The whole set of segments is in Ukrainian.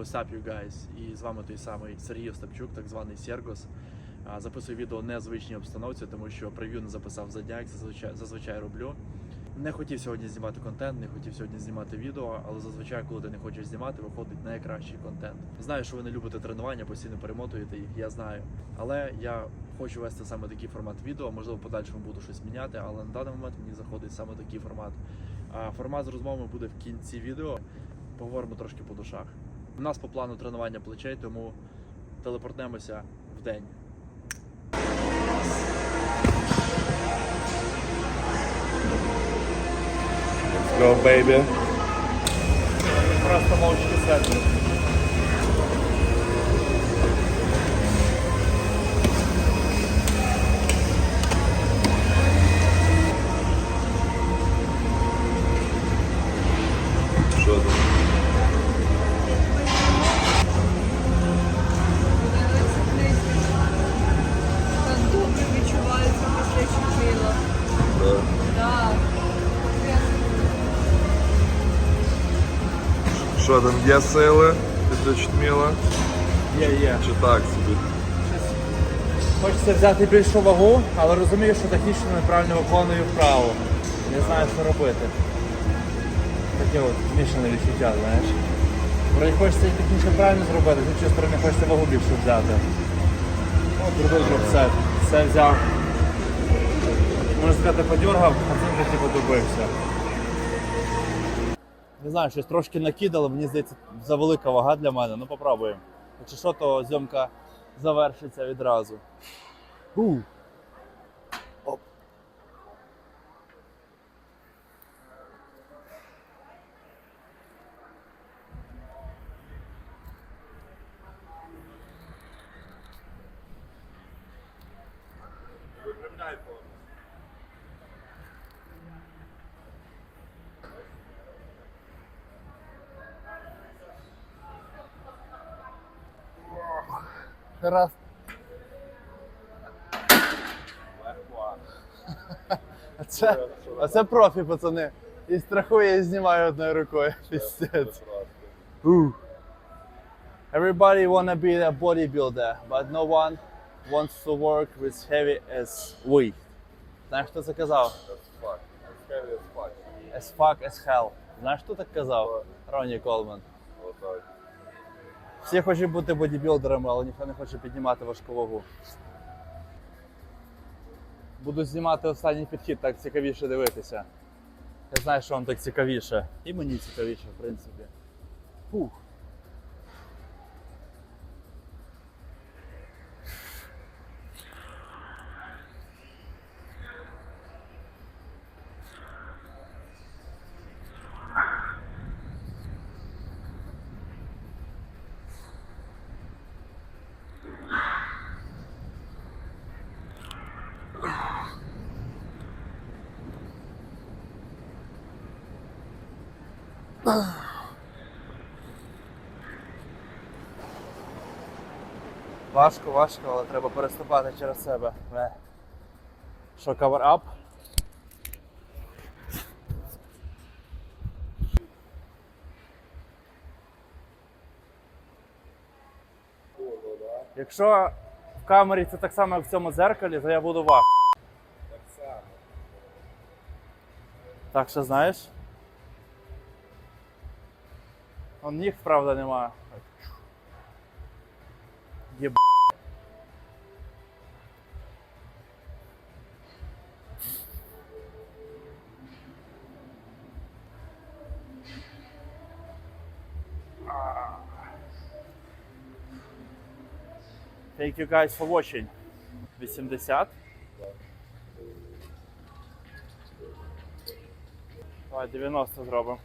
What's up, you guys? І з вами той самий Сергій Остапчук, так званий Сергос. Записую відео в незвичній обстановці, тому що прев'ю не записав за дня, як зазвичай, зазвичай роблю. Не хотів сьогодні знімати контент, не хотів сьогодні знімати відео, але зазвичай, коли ти не хочеш знімати, виходить найкращий контент. Знаю, що ви не любите тренування, постійно перемотуєте їх, я знаю. Але я хочу вести саме такий формат відео. Можливо, в подальшому буду щось міняти, але на даний момент мені заходить саме такий формат. А формат з розмовами буде в кінці відео. Поговоримо трошки по душах. У нас по плану тренування плечей, тому телепортнемося в день. Let's go, baby. Просто мовчки сядь. Що там, є сили після чтміла? Є, є. Чи так собі? Хочеться взяти більшу вагу, але розумію, що технічно неправильно виконую вправу. Не знаю, що робити. Таке от змішане відчуття, знаєш. Вроді хочеться і технічно правильно зробити, з іншої сторони хочеться вагу більше взяти. От зробив вже все. Все взяв. Можна сказати, подергав, а цим вже типу добився. Не знаю, щось трошки накидало, мені здається, завелика вага для мене, ну попробуємо. Якщо що, то зйомка завершиться відразу. Раз. А це, а це профі, пацани. І страхує, і знімає одною рукою. Everybody wanna be a bodybuilder, but no one wants to work with heavy as we. Знаєш, хто це казав? As fuck as hell. Знаєш, хто так казав? Ронні Колман. Всі хочуть бути бодібілдерами, але ніхто не хоче піднімати важку вагу. Буду знімати останній підхід, так цікавіше дивитися. Я знаю, що вам так цікавіше. І мені цікавіше, в принципі. Фух. Важко, важко, але треба переступати через себе. Що, cover up? Якщо в камері це так само, як в цьому дзеркалі, то я буду вах. Так само. Так що знаєш? Он ніг, правда, нема. Thank you guys for watching. 80. Давай 90 зробимо.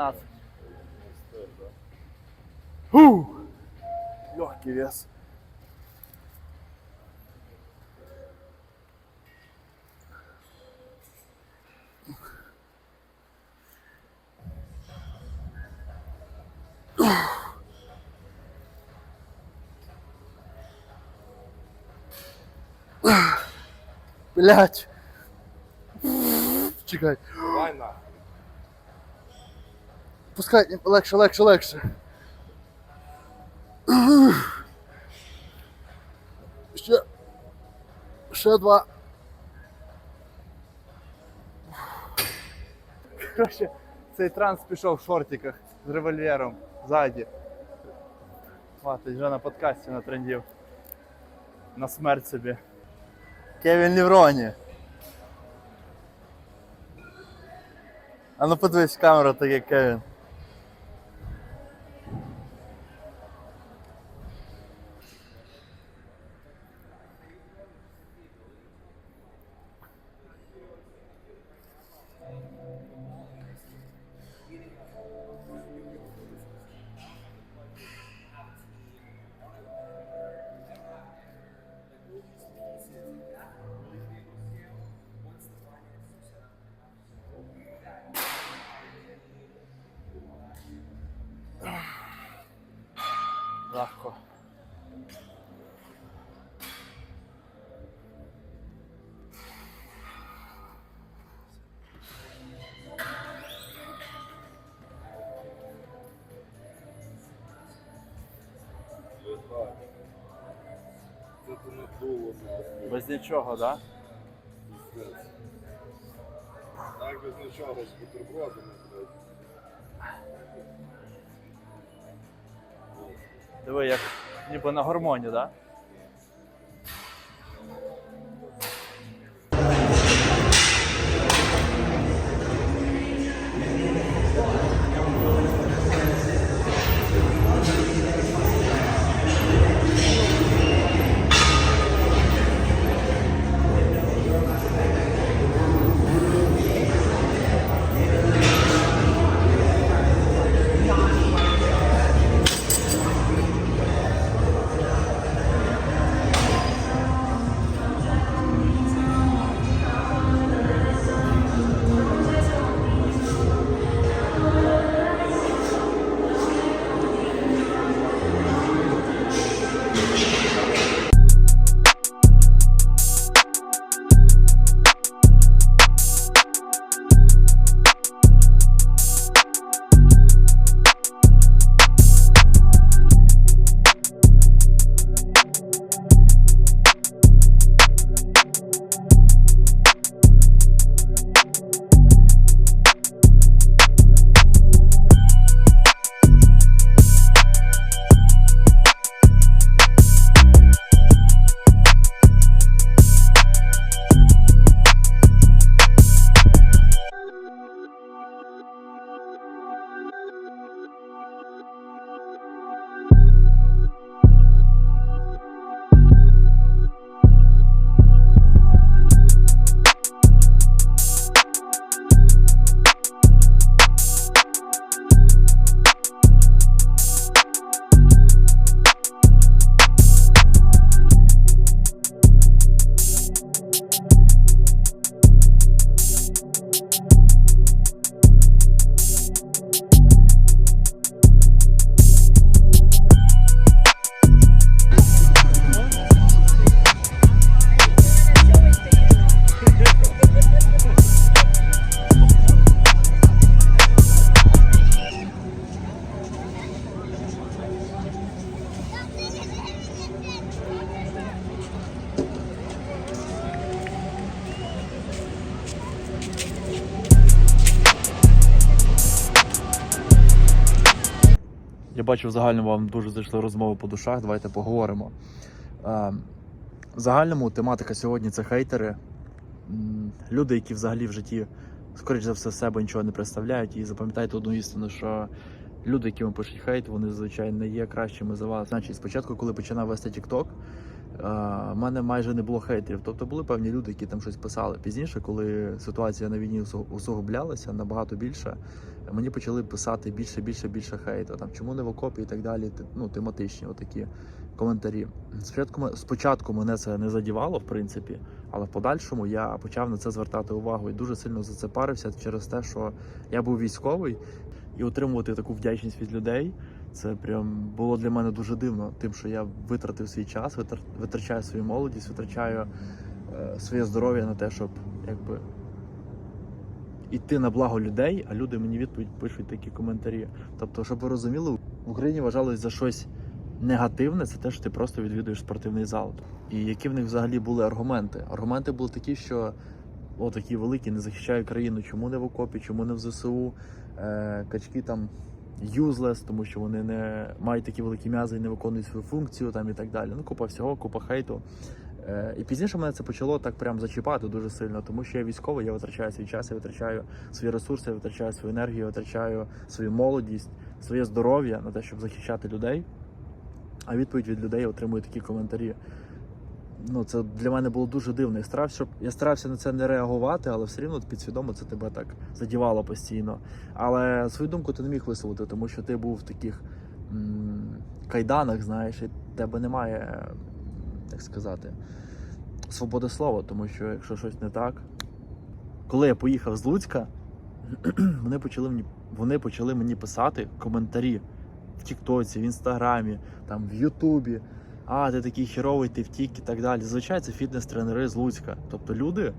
Пятнадцать. Фу! Легкий. легкий вес. Блять. Чекай. Давай Пускай легше, легше, легше. Ще. Ще два. Коротше, цей транс пішов в шортиках з револьвером ззаді. Хватить, вже на подкасті натрендів. На смерть собі. Кевін Лівроні. А ну подивись камеру, так як Кевін. Легко. Без нічого, так? Да? Так без нічого з бутербродами. Диви, як ніби на гормоні, так? Да? Бачу, в загальному вам дуже зайшли розмови по душах. Давайте поговоримо. Е, В загальному тематика сьогодні це хейтери. Люди, які взагалі в житті, скоріш за все, себе нічого не представляють. І запам'ятайте одну істину, що люди, які вам пишуть хейт, вони звичайно не є кращими за вас. Значить, спочатку, коли починав вести TikTok, в мене майже не було хейтерів. Тобто були певні люди, які там щось писали. Пізніше, коли ситуація на війні усугублялася набагато більше, мені почали писати більше, більше, більше хейту. Там чому не в окопі і так далі. Ну, тематичні, отакі коментарі. Спочатку, спочатку мене це не задівало, в принципі, але в подальшому я почав на це звертати увагу і дуже сильно за це парився через те, що я був військовий і отримувати таку вдячність від людей. Це прям було для мене дуже дивно, тим, що я витратив свій час, витрачаю свою молодість, витрачаю е, своє здоров'я на те, щоб якби іти на благо людей, а люди мені відповідь пишуть такі коментарі. Тобто, щоб ви розуміли, в Україні вважалось за щось негативне, це те, що ти просто відвідуєш спортивний зал. І які в них взагалі були аргументи? Аргументи були такі, що о, такі великі, не захищають країну, чому не в окопі, чому не в ЗСУ, е, качки там useless, тому що вони не мають такі великі м'язи і не виконують свою функцію там і так далі. Ну, купа всього, купа хейту. Е, і пізніше мене це почало так прям зачіпати дуже сильно, тому що я військовий, я витрачаю свій час, я витрачаю свої ресурси, я витрачаю свою енергію, я витрачаю свою молодість, своє здоров'я на те, щоб захищати людей. А відповідь від людей отримую такі коментарі. Ну, це для мене було дуже дивно. Я старався, щоб я старався на це не реагувати, але все рівно підсвідомо це тебе так задівало постійно. Але свою думку ти не міг висловити, тому що ти був в таких м- кайданах, знаєш, і тебе немає, як сказати, свободи слова, тому що якщо щось не так. Коли я поїхав з Луцька, вони почали мені, вони почали мені писати коментарі в Тіктоці, в Інстаграмі, там, в Ютубі. А, ти такий херовий, ти втік і так далі. Звичайно, це фітнес-тренери з Луцька. Тобто люди,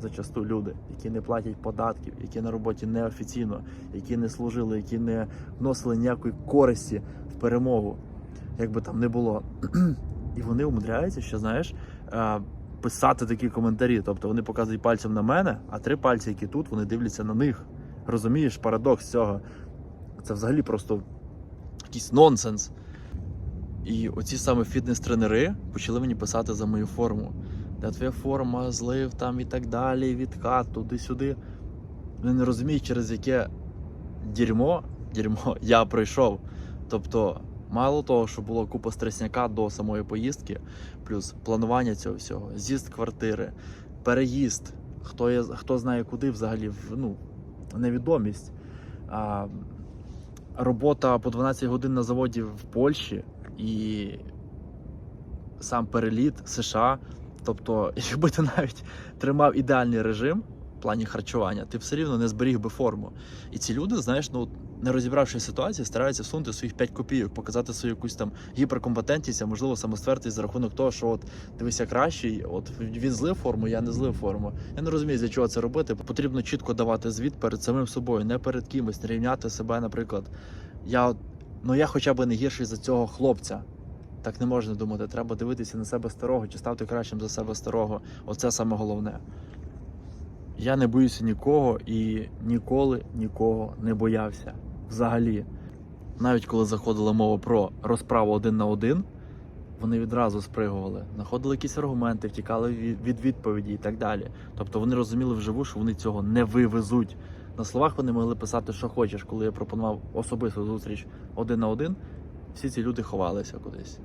зачасту люди, які не платять податків, які на роботі неофіційно, які не служили, які не вносили ніякої користі в перемогу, як би там не було. І вони умудряються ще, знаєш, е, писати такі коментарі. Тобто вони показують пальцем на мене, а три пальці, які тут, вони дивляться на них. Розумієш, парадокс цього. Це взагалі просто якийсь нонсенс. І оці саме фітнес-тренери почали мені писати за мою форму. Де твоя форма, злив там і так далі, відкат, туди-сюди. Вони не розуміють, через яке дерьмо, дерьмо я пройшов. Тобто, мало того, що було купа стресняка до самої поїздки, плюс планування цього всього, з'їзд квартири, переїзд, хто, є, хто знає куди взагалі, ну, невідомість. А, робота по 12 годин на заводі в Польщі і сам переліт США. Тобто, якби ти навіть тримав ідеальний режим в плані харчування, ти все рівно не зберіг би форму. І ці люди, знаєш, ну не розібравши ситуацію, стараються всунути своїх 5 копійок, показати свою якусь там гіперкомпетентність, а можливо самоствердність за рахунок того, що от дивися кращий, от він злив форму, я не злив форму. Я не розумію, для чого це робити. Потрібно чітко давати звіт перед самим собою, не перед кимось, не рівняти себе, наприклад. Я ну я хоча б не гірший за цього хлопця. Так не можна думати. Треба дивитися на себе старого чи ставити кращим за себе старого. Оце саме головне. Я не боюся нікого і ніколи нікого не боявся. Взагалі. Навіть коли заходила мова про розправу один на один, вони відразу спригували, знаходили якісь аргументи, втікали від відповіді і так далі. Тобто вони розуміли вживу, що вони цього не вивезуть. На словах вони могли писати, що хочеш, коли я пропонував особисту зустріч один на один, всі ці люди ховалися кудись.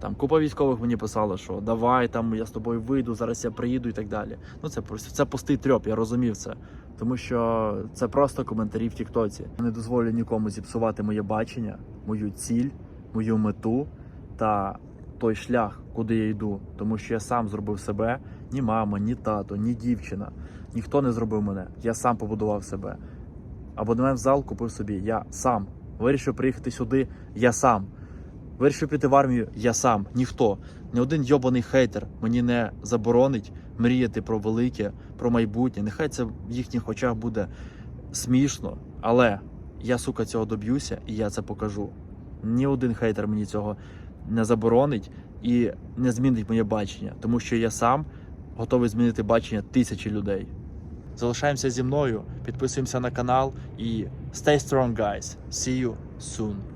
Там купа військових мені писала, що давай там я з тобою вийду, зараз я приїду і так далі. Ну це просто це пустий трьоп, я розумів це. Тому що це просто коментарі в Тіктоці. Я не дозволю нікому зіпсувати моє бачення, мою ціль, мою мету та той шлях, куди я йду. Тому що я сам зробив себе, ні мама, ні тато, ні дівчина. Ніхто не зробив мене. Я сам побудував себе. Абонемент в зал купив собі. Я сам. Вирішив приїхати сюди. Я сам. Вирішив піти в армію. Я сам. Ніхто. Ні один йобаний хейтер мені не заборонить мріяти про велике, про майбутнє. Нехай це в їхніх очах буде смішно, але я, сука, цього доб'юся і я це покажу. Ні один хейтер мені цього не заборонить і не змінить моє бачення, тому що я сам готовий змінити бачення тисячі людей. Залишаємося зі мною, підписуємося на канал і stay strong, guys. See you soon.